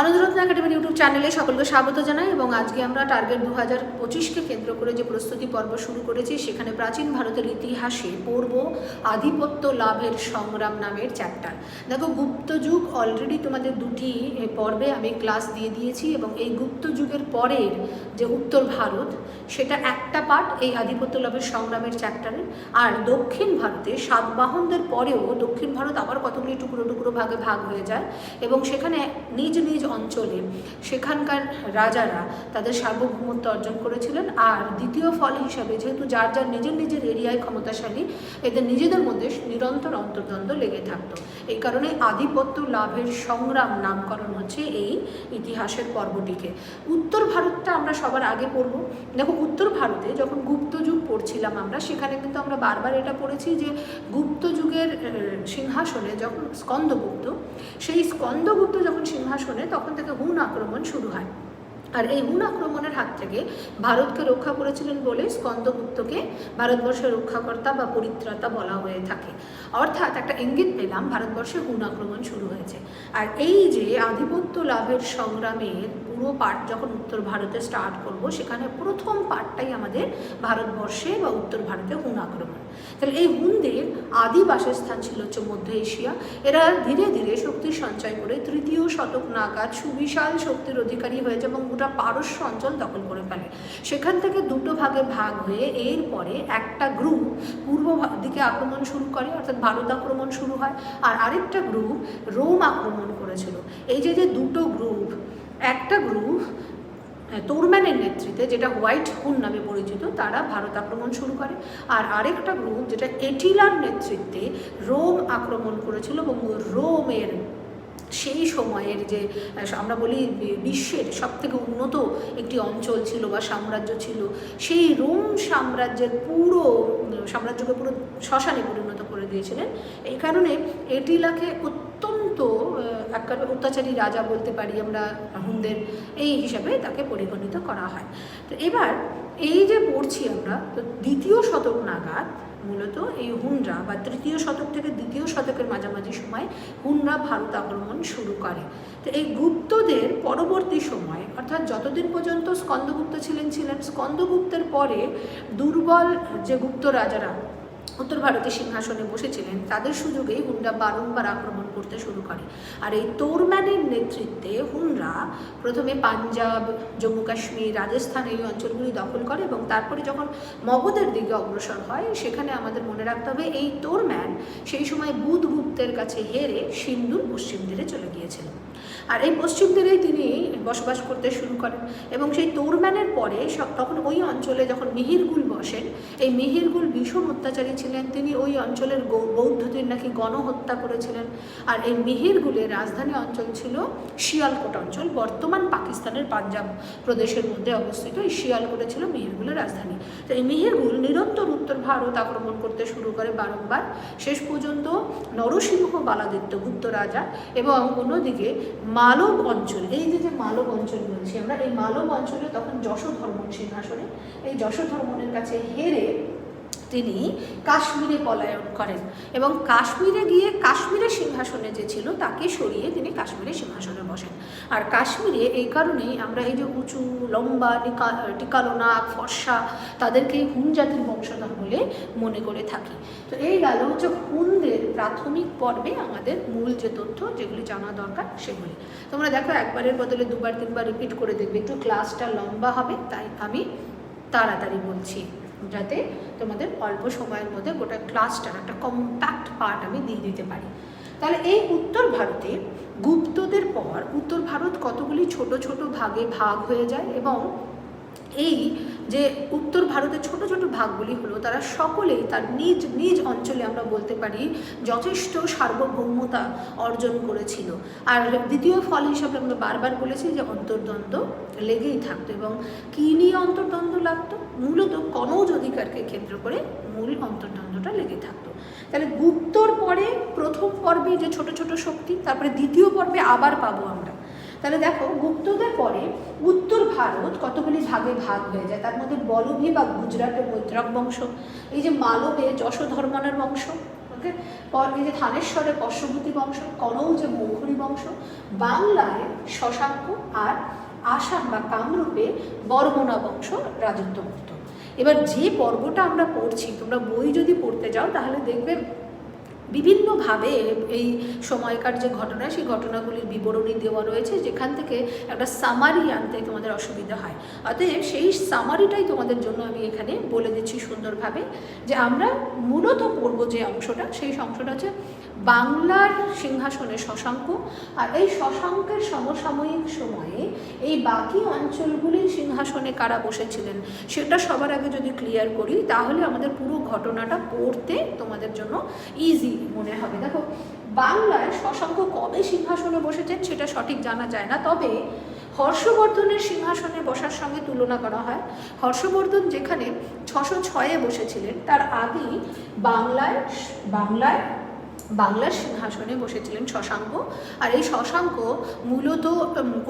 আনন্দরত্ন একাডেমির ইউটিউব চ্যানেলে সকলকে স্বাগত জানাই এবং আজকে আমরা টার্গেট দু হাজার পঁচিশকে কেন্দ্র করে যে প্রস্তুতি পর্ব শুরু করেছি, সেখানে প্রাচীন ভারতের ইতিহাসে পড়ব আধিপত্য লাভের সংগ্রাম নামের চ্যাপ্টার দেখো, গুপ্ত যুগ অলরেডি তোমাদের দুটি পর্বে আমি ক্লাস দিয়ে দিয়েছি এবং এই গুপ্ত যুগের পরের যে উত্তর ভারত, সেটা একটা পার্ট এই আধিপত্য লাভের সংগ্রামের চ্যাপ্টারের আর দক্ষিণ ভারতে সাতবাহনদের পরেও দক্ষিণ ভারত আবার কতগুলি টুকরো টুকরো ভাগে ভাগ হয়ে যায় এবং সেখানে নিজ নিজ অঞ্চলে। সেখানকার রাজারা তাদের সার্বভৌমত্ব অর্জন করেছিলেন। আর দ্বিতীয় ফল হিসাবে যেহেতু যার যার নিজের নিজের এরিয়ায় ক্ষমতাশালী, এদের নিজেদের মধ্যে নিরন্তর অন্তর্দ্বন্দ্ব লেগে থাকতো। এই কারণে আধিপত্য লাভের সংগ্রাম নামকরণ হচ্ছে এই ইতিহাসের পর্বটিকে। উত্তর ভারতটা আমরা সবার আগে পড়ব। দেখো, উত্তর ভারতে যখন গুপ্ত যুগ পড়ছিলাম আমরা, সেখানে কিন্তু আমরা বারবার এটা পড়েছি যে গুপ্ত যুগের সিংহাসনে যখন স্কন্দগুপ্ত, সেই স্কন্দগুপ্ত যখন সিংহাসনে তখন থেকে হুন আক্রমণ শুরু হয়। আর এই হুন আক্রমণের হাত থেকে ভারতকে রক্ষা করেছিলেন বলে স্কন্দগুপ্তকে ভারতবর্ষের রক্ষাকর্তা বা পরিত্রাতা বলা হয়ে থাকে। অর্থাৎ একটা ইঙ্গিত পেলাম, ভারতবর্ষে হুন আক্রমণ শুরু হয়েছে। আর এই যে আধিপত্য লাভের সংগ্রামের পুরো পার্ট যখন উত্তর ভারতে স্টার্ট করব, সেখানে প্রথম পার্টটাই আমাদের ভারতবর্ষে বা উত্তর ভারতে হুন আক্রমণ। তাহলে এই হুনদের আদি বাসস্থান ছিল হচ্ছে মধ্য এশিয়া। এরা ধীরে ধীরে শক্তি সঞ্চয় করে তৃতীয় শতক নাগাদ সুবিশাল শক্তির অধিকারী হয়েছে এবং গোটা পারস্য অঞ্চল দখল করে ফেলে। সেখান থেকে দুটো ভাগে ভাগ হয়ে এরপরে একটা গ্রুপ পূর্ব দিকে আক্রমণ শুরু করে, অর্থাৎ ভারত আক্রমণ শুরু হয়। আর আরেকটা গ্রুপ রোম আক্রমণ করেছিল। এই যে যে দুটো গ্রুপ, একটা গ্রুপ তোরম্যানের নেতৃত্বে, যেটা হোয়াইট হুন নামে পরিচিত, তারা ভারত আক্রমণ শুরু করে। আর আরেকটা গ্রুপ, যেটা এটিলার নেতৃত্বে রোম আক্রমণ করেছিল এবং রোমের সেই সময়ের যে আমরা বলি বিশ্বের সব থেকে উন্নত একটি অঞ্চল ছিল বা সাম্রাজ্য ছিল, সেই রোম সাম্রাজ্যের পুরো, সাম্রাজ্যকে পুরো শ্মশানে পরিণত করে দিয়েছিলেন। এই কারণে এটিলাকে অত্যন্ত আহ, একবারে অত্যাচারী রাজা বলতে পারি আমরা হুনদের এই হিসাবে তাকে পরিগণিত করা হয়। তো এবার এই যে পড়ছি আমরা তো দ্বিতীয় শতক নাগাদ মূলত এই হুনরা বা তৃতীয় শতক থেকে দ্বিতীয় শতকের মাঝামাঝি সময় হুনরা ভারত আক্রমণ শুরু করে। তো এই গুপ্তদের পরবর্তী সময় অর্থাৎ যতদিন পর্যন্ত স্কন্দগুপ্ত ছিলেন ছিলেন স্কন্দগুপ্তের পরে দুর্বল যে গুপ্ত রাজারা উত্তর ভারতের সিংহাসনে বসেছিলেন তাদের সুযোগেই হুন্ডা বারংবার আক্রমণ করতে শুরু করে। আর এই তোরম্যানের নেতৃত্বে হুনরা প্রথমে পাঞ্জাব, জম্মু কাশ্মীর, রাজস্থান এই অঞ্চলগুলি দখল করে এবং তারপরে যখন মগধের দিকে অগ্রসর হয়, সেখানে আমাদের মনে রাখতে হবে এই তোরম্যান সেই সময় বুধগুপ্তের কাছে হেরে সিন্ধুর পশ্চিম তীরে চলে গিয়েছিলেন আর এই পশ্চিম তীরেই তিনি বসবাস করতে শুরু করেন এবং সেই তোরম্যানের পরে তখন ওই অঞ্চলে যখন মিহিরগুল বসেন, এই মিহিরগুল ভীষণ অত্যাচারী ছিলেন। তিনি ওই অঞ্চলের বৌদ্ধদের নাকি গণহত্যা করেছিলেন। আর এই মিহিরগুলের রাজধানী অঞ্চল ছিল শিয়ালকোট অঞ্চল, বর্তমান পাকিস্তানের পাঞ্জাব প্রদেশের মধ্যে অবস্থিত। এই শিয়ালকোটে ছিল মিহিরগুলের রাজধানী। তো এই মিহিরগুল নিরন্তর উত্তর ভারত আক্রমণ করতে শুরু করে বারংবার। শেষ পর্যন্ত নরসিংহ বালাদিত্য গুপ্ত রাজা এবং অন্যদিকে মালব অঞ্চল। এই যে যে মালব অঞ্চল বলছি আমরা, এই মালব অঞ্চলে তখন যশোধর্মন সিংহাসনে, এই যশোধর্মনের কাছে হেরে তিনি কাশ্মীরে পলায়ন করেন। এবং কাশ্মীরে গিয়ে কাশ্মীরের সিংহাসনে যে ছিল, তাকে সরিয়ে তিনি কাশ্মীরের সিংহাসনে বসেন। আর কাশ্মীরে এই কারণেই আমরা এই যে উঁচু, লম্বা, টিকা, টিকালো নাক ফর্সা, তাদেরকে হুন জাতির বংশধর বলে মনে করে থাকি। তো এই গেল হচ্ছে হুনদের প্রাথমিক পর্বে আমাদের মূল যে তথ্য, যেগুলি জানা দরকার সেগুলি। তোমরা দেখো একবারের বদলে দুবার, তিনবার রিপিট করে দেখবে, একটু ক্লাসটা লম্বা হবে, তাই আমি তাড়াতাড়ি বলছি। যাতে তোমাদের অল্প সময়ের মধ্যে গোটা ক্লাসটার একটা কম্প্যাক্ট পার্ট আমি দিয়ে দিতে পারি। তাহলে এই উত্তর ভারতে গুপ্তদের পর উত্তর ভারত কতগুলি ছোট ছোট ভাগে ভাগ হয়ে যায় এবং এই যে উত্তর ভারতের ছোট ছোট ভাগগুলি হলো, তারা সকলেই তার নিজ নিজ অঞ্চলে আমরা বলতে পারি যথেষ্ট সার্বভৌমতা অর্জন করেছিল। আর দ্বিতীয় ফল হিসাবে আমরা বারবার বলেছি যে অন্তর্দ্বন্দ্ব লেগেই থাকতো এবং কী নিয়ে অন্তর্দ্বন্দ্ব লাগতো? মূলত কনৌজ অধিকারকে কেন্দ্র করে মূল অন্তর্দ্বন্দ্বটা লেগে থাকতো। তাহলে গুপ্তর পরে প্রথম পর্বে যে ছোট ছোট শক্তি, তারপরে দ্বিতীয় পর্বে আবার পাবো আমরা। তাহলে দেখো, গুপ্তদের পরে উত্তর ভারত কতগুলি ভাগে ভাগ হয়ে যায়? তার মধ্যে বলভী বা গুজরাটের মৈত্রক বংশ, এই যে মালবে, যশোধর্মনের বংশ ওকে এই যে থানেশ্বরের পশ্বভূতি বংশ কনৌজে মৌখরী বংশ, বাংলায় শশাঙ্ক আর আসাম বা কামরূপে বর্মনা বংশ রাজত্ব করত এবার যে পর্বটা আমরা পড়ছি, তোমরা বই যদি পড়তে যাও, তাহলে দেখবে বিভিন্নভাবে এই সময়কার যে ঘটনা, সেই ঘটনাগুলির বিবরণী দেওয়া রয়েছে, যেখান থেকে একটা সামারি আনতে তোমাদের অসুবিধা হয়। অতএব সেই সামারিটাই তোমাদের জন্য আমি এখানে বলে দিচ্ছি সুন্দরভাবে, যে আমরা মূলত পড়ব যে অংশটা, সেই অংশটা হচ্ছে বাংলার সিংহাসনে শশাঙ্ক। আর এই শশাঙ্কের সমসাময়িক সময়ে এই বাকি অঞ্চলগুলির সিংহাসনে কারা বসেছিলেন, সেটা সবার আগে যদি ক্লিয়ার করি, তাহলে আমাদের পুরো ঘটনাটা পড়তে তোমাদের জন্য ইজি মনে হবে। দেখো, বাংলায় শশাঙ্ক কবে সিংহাসনে বসেছেন সেটা সঠিক জানা যায় না, তবে হর্ষবর্ধনের সিংহাসনে বসার সঙ্গে তুলনা করা হয়। হর্ষবর্ধন যেখানে ছশো ছয়ে বসেছিলেন, তার আগেই বাংলায় বাংলায় বাংলার সিংহাসনে বসেছিলেন শশাঙ্ক। আর এই শশাঙ্ক মূলত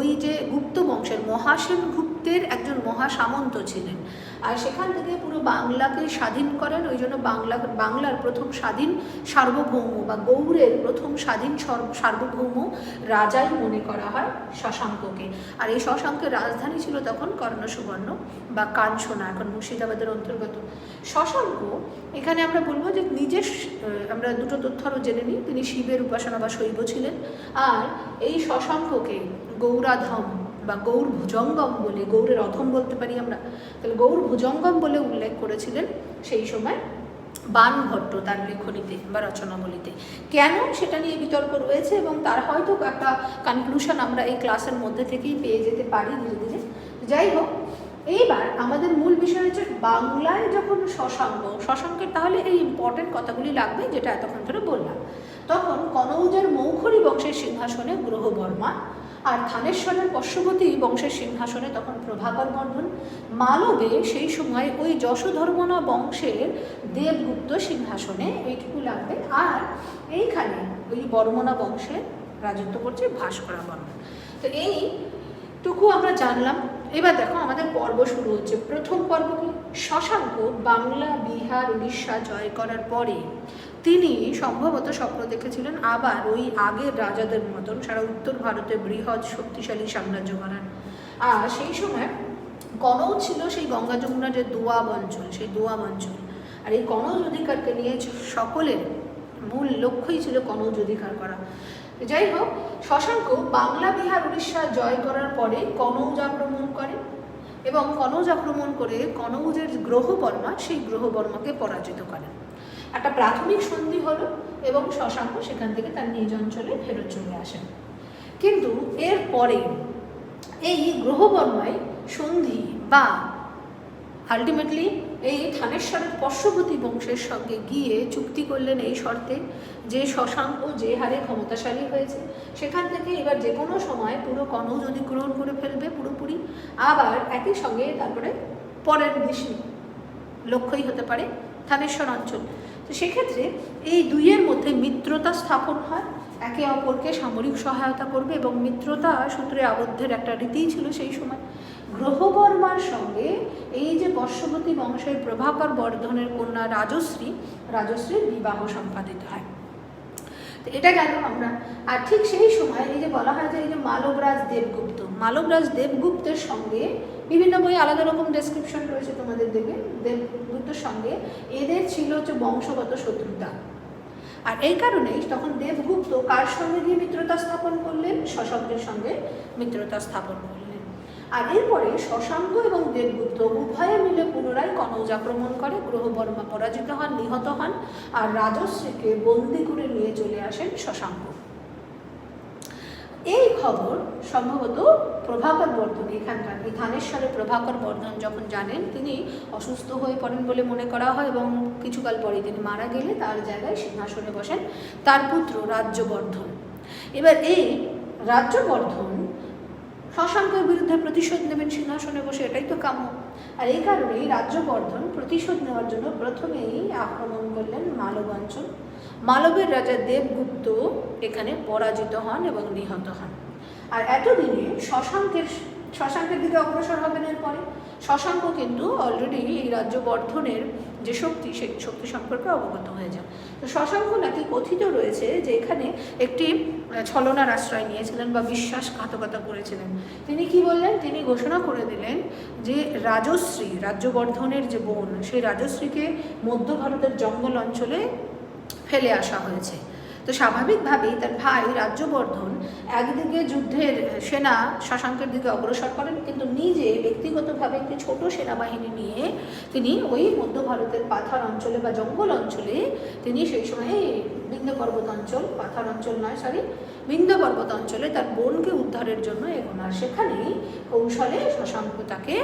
ওই যে গুপ্ত বংশের, মহাসেন গুপ্তের একজন মহাসামন্ত ছিলেন। আর সেখান থেকে পুরো বাংলাকে স্বাধীন করেন, ওই জন্য বাংলা, বাংলার প্রথম স্বাধীন সার্বভৌম বা গৌড়ের প্রথম স্বাধীন সার্বভৌম রাজাই মনে করা হয় শশাঙ্ককে। আর এই শশাঙ্কের রাজধানী ছিল তখন কর্ণসুবর্ণ বা কাঞ্চনা, এখন মুর্শিদাবাদের অন্তর্গত। শশাঙ্ক, এখানে আমরা বলব যে নিজের আমরা দুটো তথ্য আরও জেনে নিই তিনি শিবের উপাসনা বা শৈব ছিলেন। আর এই শশাঙ্ককে গৌরাধম বা গৌর ভুজঙ্গম বলে, গৌরের অধম বলতে পারি আমরা, তাহলে গৌর ভুজঙ্গম বলে উল্লেখ করেছিলেন সেই সময় বান ভট্ট তার লেখনীতে বা রচনাবলিতে। কেন সেটা নিয়ে বিতর্ক রয়েছে এবং তার হয়তো একটা কনক্লুশন আমরা এই ক্লাসের মধ্যে থেকেই পেয়ে যেতে পারি ধীরে ধীরে। যাই হোক এইবার আমাদের মূল বিষয় হচ্ছে বাংলায় যখন শশাঙ্ক, শশাঙ্কের তাহলে এই ইম্পর্টেন্ট কথাগুলি লাগবে যেটা এতক্ষণ ধরে বললাম। তখন কনৌজের মৌখরী বংশের সিংহাসনে গ্রহবর্মা আর থানেশ্বরের পশ্ববতী বংশের সিংহাসনে তখন প্রভাকর বর্ধন মালবে সেই সময় ওই যশোধর্মনা বংশের দেবগুপ্ত সিংহাসনে এইটুকু লাগবে। আর এইখানে ওই বর্মনা বংশের রাজত্ব করছে ভাস্করা বর্মন। তো এইটুকু আমরা জানলাম। এবার দেখো আমাদের পর্ব শুরু হচ্ছে। প্রথম পর্ব কি? শশাঙ্ক বাংলা, বিহার, উড়িষ্যা জয় করার পরে তিনি সম্ভবত স্বপ্ন দেখেছিলেন আবার ওই আগের রাজাদের মতন সারা উত্তর ভারতে বৃহৎ শক্তিশালী সাম্রাজ্য গড়ার। আর সেই সময় কনৌজ ছিল সেই গঙ্গা যমুনা যে দোয়াব অঞ্চল, সেই দোয়াব অঞ্চল। আর এই কনৌজ অধিকারকে নিয়ে সকলের মূল লক্ষ্যই ছিল কনৌজ অধিকার করা। যাই হোক শশাঙ্ক বাংলা বিহার উড়িষ্যা জয় করার পরে কনৌজ আক্রমণ করে এবং কনৌজ আক্রমণ করে কনৌজের গ্রহবর্মা সেই গ্রহবর্মাকে পরাজিত করেন একটা প্রাথমিক সন্ধি হলো এবং শশাঙ্ক সেখান থেকে তার নিজ অঞ্চলে ফেরত চলে আসেন কিন্তু এর পরে এই গ্রহবর্মায় সন্ধি বা আলটিমেটলি এই থানেশ্বরের পশ্ববতী বংশের সঙ্গে গিয়ে চুক্তি করলেন এই শর্তে যে শশাঙ্ক যে হারে ক্ষমতাশালী হয়েছে। সেখান থেকে এবার যে কোনো সময় পুরো কনৌজ অধিগ্রহণ করে ফেলবে পুরোপুরি, আবার একই সঙ্গে তারপরে পরের বেশি লক্ষ্যই হতে পারে থানেশ্বর অঞ্চল। তো সেক্ষেত্রে এই দুইয়ের মধ্যে মিত্রতা স্থাপন হয়, একে অপরকে সামরিক সহায়তা করবে এবং মিত্রতা সূত্রে আবদ্ধের একটা রীতিই ছিল সেই সময়। গ্রহবর্মার সঙ্গে এই যে বর্ষবতী বংশের প্রভাকর বর্ধনের কন্যা রাজশ্রী, রাজশ্রীর বিবাহ সম্পাদিত হয়। এটা গেল আমরা। আর ঠিক সেই সময় এই যে বলা হয় যে এই যে মালবরাজ দেবগুপ্ত, মালবরাজ দেবগুপ্তের সঙ্গে বিভিন্ন বই, আলাদা রকম ডেসক্রিপশন রয়েছে তোমাদের দেবে দেবগুপ্তের সঙ্গে এদের ছিল হচ্ছে বংশগত শত্রুতা। আর এই কারণেই তখন দেবগুপ্ত কার সঙ্গে গিয়ে মিত্রতা স্থাপন করলেন? শশাঙ্কের সঙ্গে মিত্রতা স্থাপন করলেন। আর পরে শশাঙ্ক এবং দেবগুপ্ত উভয়ে মিলে পুনরায় কনৌজ আক্রমণ করে গ্রহবর্মা পরাজিত হন, নিহত হন আর রাজশ্রীকে বন্দি করে নিয়ে চলে আসেন শশাঙ্ক। এই খবর সম্ভবত প্রভাকর বর্ধন, এখানকার এই থানেশ্বরের প্রভাকর বর্ধন যখন জানেন, তিনি অসুস্থ হয়ে পড়েন বলে মনে করা হয় এবং কিছুকাল পরে তিনি মারা গেলে তার জায়গায় সিংহাসনে বসেন তার পুত্র রাজ্যবর্ধন এবার এই রাজ্যবর্ধন শশাঙ্কের বিরুদ্ধে প্রতিশোধ নেবেন সিংহাসনে বসে, এটাই তো কাম্য। আর এই কারণেই রাজ্যবর্ধন প্রতিশোধ নেওয়ার জন্য প্রথমেই আক্রমণ করলেন মালব অঞ্চল মালবের রাজা দেবগুপ্ত এখানে পরাজিত হন এবং নিহত হন। আর এতদিনে শশাঙ্কের শশাঙ্কের দিকে অগ্রসর হবেন এরপরে। শশাঙ্ক কিন্তু অলরেডি এই রাজ্য বর্ধনের যে শক্তি, সেই শক্তি সম্পর্কে অবগত হয়ে যান। তো শশাঙ্ক নাকি কথিত রয়েছে যে এখানে একটি ছলনার আশ্রয় নিয়েছিলেন বা বিশ্বাসঘাতকতা করেছিলেন। তিনি কি বললেন? তিনি ঘোষণা করে দিলেন যে রাজশ্রী রাজ্যবর্ধনের যে বোন, সেই রাজশ্রীকে মধ্য ভারতের জঙ্গল অঞ্চলে ফেলে আসা হয়েছে। তো স্বাভাবিকভাবেই তার ভাই রাজ্যবর্ধন একদিকে যুদ্ধের সেনা শশাঙ্কের দিকে অগ্রসর করেন, কিন্তু নিজে ব্যক্তিগতভাবে একটি ছোট সেনাবাহিনী নিয়ে তিনি ওই মধ্য ভারতের পাথার অঞ্চলে বা জঙ্গল অঞ্চলে তিনি সেই সময়ে বিন্ধ্য পর্বত অঞ্চল, পাথার অঞ্চল নয় সরি বিন্ধ্য পর্বত অঞ্চলে তার বোনকে উদ্ধারের জন্য এগোন। আর সেখানেই কৌশলে শশাঙ্ক তাকে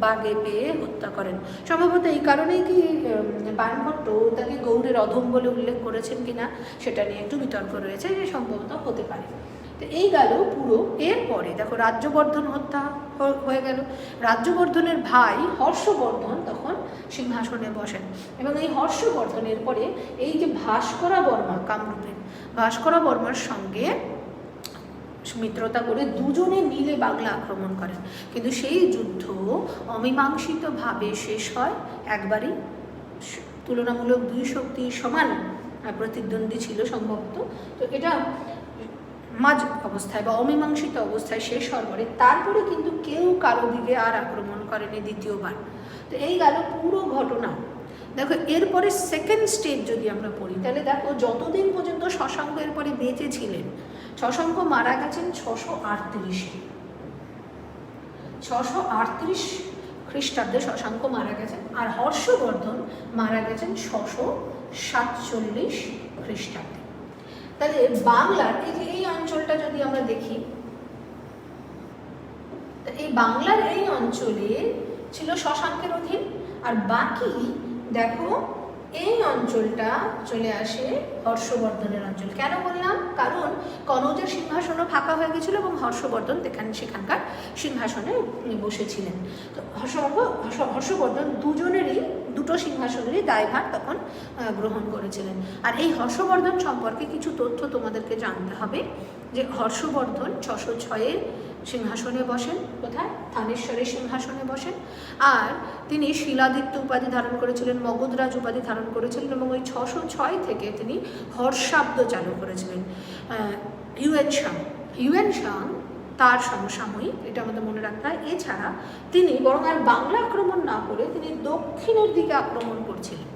বাগে পেয়ে হত্যা করেন। সম্ভবত এই কারণেই কি উম, বাণভট্ট তাকে গৌরের অধম বলে উল্লেখ করেছেন কিনা সেটা নিয়ে একটু বিতর্ক রয়েছে যে সম্ভবত হতে পারে। তো এই গেল পুরো। এরপরে দেখো রাজ্যবর্ধন হত্যা হয়ে গেল। রাজ্যবর্ধনের ভাই হর্ষবর্ধন তখন সিংহাসনে বসেন এবং এই হর্ষবর্ধনের পরে এই যে ভাস্করা বর্মা কামরূপের ভাস্করা বর্মার সঙ্গে মিত্রতা করে দুজনে মিলে বাংলা আক্রমণ করেন। কিন্তু সেই যুদ্ধ অমীমাংসিতভাবে শেষ হয় একবারই। তুলনামূলক দুই শক্তি সমান প্রতিদ্বন্দ্বী ছিল সম্ভবত। তো এটা মাঝ অবস্থায় বা অমীমাংসিত অবস্থায় শেষ হওয়ার পরে তারপরে কিন্তু কেউ কারও দিকে আর আক্রমণ করেনি দ্বিতীয়বার। তো এই গেল পুরো ঘটনা। দেখো, এরপরে সেকেন্ড স্টেজ যদি আমরা পড়ি, তাহলে দেখো যতদিন পর্যন্ত শশাঙ্ক এরপরে বেঁচে ছিলেন শশাঙ্ক মারা গেছেন ছশো আটত্রিশে। ছশো আটত্রিশ খ্রিস্টাব্দে শশাঙ্ক মারা গেছেন আর হর্ষবর্ধন মারা গেছেন ছশো সাতচল্লিশ খ্রিস্টাব্দে। তাহলে বাংলার এই যে এই অঞ্চলটা যদি আমরা দেখি এই বাংলার এই অঞ্চলে ছিল শশাঙ্কের অধীন আর বাকি, দেখো এই অঞ্চলটা চলে আসে হর্ষবর্ধনের অঞ্চল। কেন বললাম? কারণ কনৌজের সিংহাসনও ফাঁকা হয়ে গেছিল এবং হর্ষবর্ধন এখানে সেখানকার সিংহাসনে বসেছিলেন। তো হর্ষ- হর্ষবর্ধন দুজনেরই, দুটো সিংহাসনেরই দায়ভার তখন গ্রহণ করেছিলেন। আর এই হর্ষবর্ধন সম্পর্কে কিছু তথ্য তোমাদেরকে জানতে হবে যে হর্ষবর্ধন ছশো ছয়ে সিংহাসনে বসেন, কোথায়? থানেশ্বরের সিংহাসনে বসেন। আর তিনি শিলাদিত্য উপাধি ধারণ করেছিলেন, মগধরাজ উপাধি ধারণ করেছিলেন এবং ওই ছশো ছয় থেকে তিনি হর্ষাব্দ চালু করেছিলেন। ইউএন শাং ইউএন শাং তার সমসাময়িক, এটা আমাদের মনে রাখতে হয়। এছাড়া তিনি বরং আর বাংলা আক্রমণ না করে তিনি দক্ষিণের দিকে আক্রমণ করছিলেন।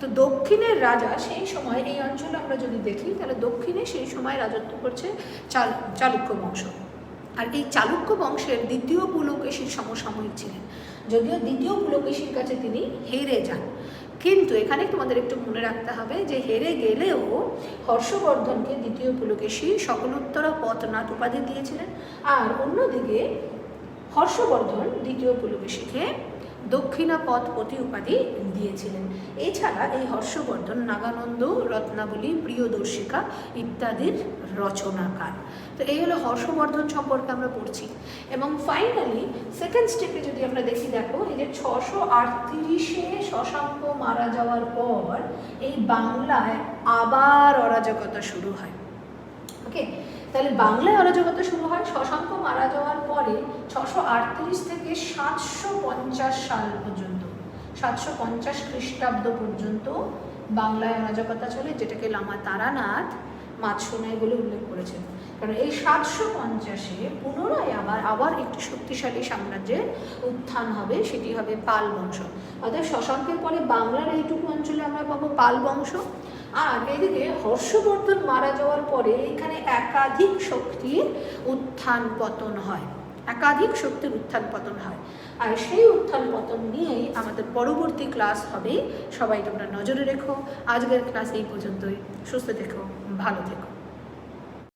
তো দক্ষিণের রাজা সেই সময়, এই অঞ্চলে আমরা যদি দেখি, তাহলে দক্ষিণে সেই সময় রাজত্ব করছে চাল, চালুক্য বংশ। আর এই চালুক্য বংশের দ্বিতীয় পুলকেশীর সমসাময়িক ছিলেন। যদিও দ্বিতীয় পুলকেশীর কাছে তিনি হেরে যান। কিন্তু এখানে তোমাদের একটু মনে রাখতে হবে যে হেরে গেলেও হর্ষবর্ধনকে দ্বিতীয় পুলকেশী সকলোত্তরা পথনাথ উপাধি দিয়েছিলেন। আর অন্যদিকে হর্ষবর্ধন দ্বিতীয় পুলকেশীকে দক্ষিণা পথপতি উপাধি দিয়েছিলেন। এছাড়া এই হর্ষবর্ধন, নাগানন্দ, রত্নাবলী, প্রিয়দর্শিকা ইত্যাদির রচনাকার। তো এই হলো হর্ষবর্ধন সম্পর্কে আমরা পড়ছি। এবং ফাইনালি সেকেন্ড স্টেপে যদি আমরা দেখি, দেখো, এই যে ছশো আটত্রিশে শশাঙ্ক মারা যাওয়ার পর এই বাংলায় আবার অরাজকতা শুরু হয়। ওকে তাহলে বাংলায় অরাজকতা শুরু হয় শশাঙ্ক মারা যাওয়ার পরে ছশো আটত্রিশ থেকে সাতশো পঞ্চাশ সাল পর্যন্ত, সাতশো পঞ্চাশ খ্রিস্টাব্দ পর্যন্ত বাংলায় অরাজকতা চলে, যেটাকে লামা তারানাথ মাছসোনাই বলে উল্লেখ করেছেন। কারণ এই সাতশো পঞ্চাশে পুনরায় আবার আবার একটি শক্তিশালী সাম্রাজ্যের উত্থান হবে, সেটি হবে পাল বংশ। অর্থাৎ শশাঙ্কের পরে বাংলার এইটুকু অঞ্চলে আমরা পাবো পাল বংশ। আর এদিকে হর্ষবর্ধন মারা যাওয়ার পরে এখানে একাধিক শক্তির উত্থান পতন হয়। একাধিক শক্তির উত্থান পতন হয়। আর সেই উত্থান পতন নিয়েই আমাদের পরবর্তী ক্লাস হবে। সবাই তোমরা নজরে রেখো। আজকের ক্লাস এই পর্যন্তই। সুস্থ থেকো, ভালো থেকো।